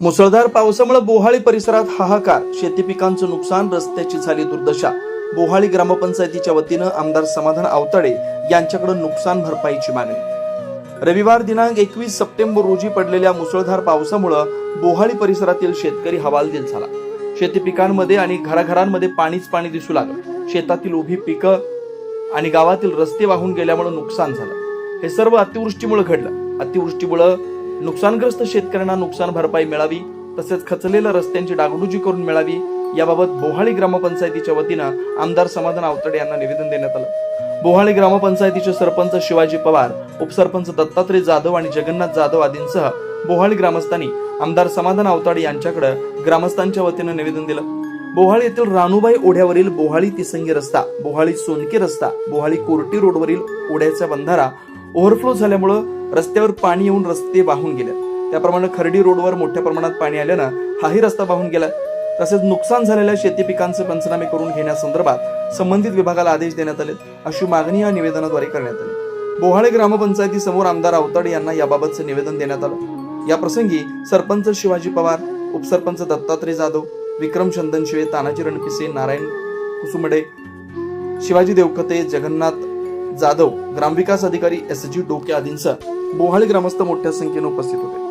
मुसळधार पावसामुळे बोहाळी परिसरात हाहाकार शेती पिकांचं नुकसान रस्त्याची झाली दुर्दशा. बोहाळी ग्रामपंचायतीच्या वतीनं आमदार समाधान आवताडे यांच्याकडे नुकसान भरपाईची मागणी. रविवार दिनांक एकवीस सप्टेंबर रोजी पडलेल्या मुसळधार पावसामुळं बोहाळी परिसरातील शेतकरी हवालदिल झाला. शेती पिकांमध्ये आणि घराघरांमध्ये पाणीच पाणी दिसू लागलं. शेतातील उभी पिकं आणि गावातील रस्ते वाहून गेल्यामुळे नुकसान झालं. हे सर्व अतिवृष्टीमुळे घडलं. अतिवृष्टीमुळे नुकसानग्रस्त शेतकऱ्यांना नुकसान भरपाई मिळावी तसेच खचलेल्या रस्त्यांची डागडुजी करून मिळावी याबाबत बोहाळी ग्रामपंचायतीच्या वतीनं आमदार समाधान आवतडे यांना निवेदन देण्यात आलं. बोहाळी ग्रामपंचायतीचे सरपंच शिवाजी पवार उपसरपंच दत्तात्रय जाधव आणि जगन्नाथ जाधव आदींसह बोहाळी ग्रामस्थांनी आमदार समाधान आवताडे यांच्याकडे ग्रामस्थांच्या वतीनं निवेदन दिलं. बोहाळी येथील रानूबाई ओढ्यावरील बोहाळी तिसंगी रस्ता बोहाळी सोनकी रस्ता बोहाळी कोर्टी रोडवरील ओढ्याचा बंधारा ओव्हरफ्लो झाल्यामुळं रस्त्यावर पाणी येऊन रस्ते वाहून गेले. त्याप्रमाणे खर्डी रोडवर मोठ्या प्रमाणात पाणी आल्यानं हाही रस्ता वाहून गेला. तसेच नुकसान झालेल्या शेती पिकांचे पंचनामे करून घेण्यासंदर्भात संबंधित विभागाला आदेश देण्यात आले अशी मागणी या निवेदनाद्वारे करण्यात आली. बोहाळे ग्रामपंचायतीसमोर आमदार अवताड यांना याबाबतचं निवेदन देण्यात आलं. या प्रसंगी सरपंच शिवाजी पवार उपसरपंच दत्तात्रय जाधव विक्रम चंदन शिवे तानाजी रणपिसे नारायण कुसुमडे शिवाजी देवकते जगन्नाथ जाधव ग्रामविकास अधिकारी एस जी डोके आदींसह बोहाळी ग्रामस्थ मोठ्या संख्येने उपस्थित होते.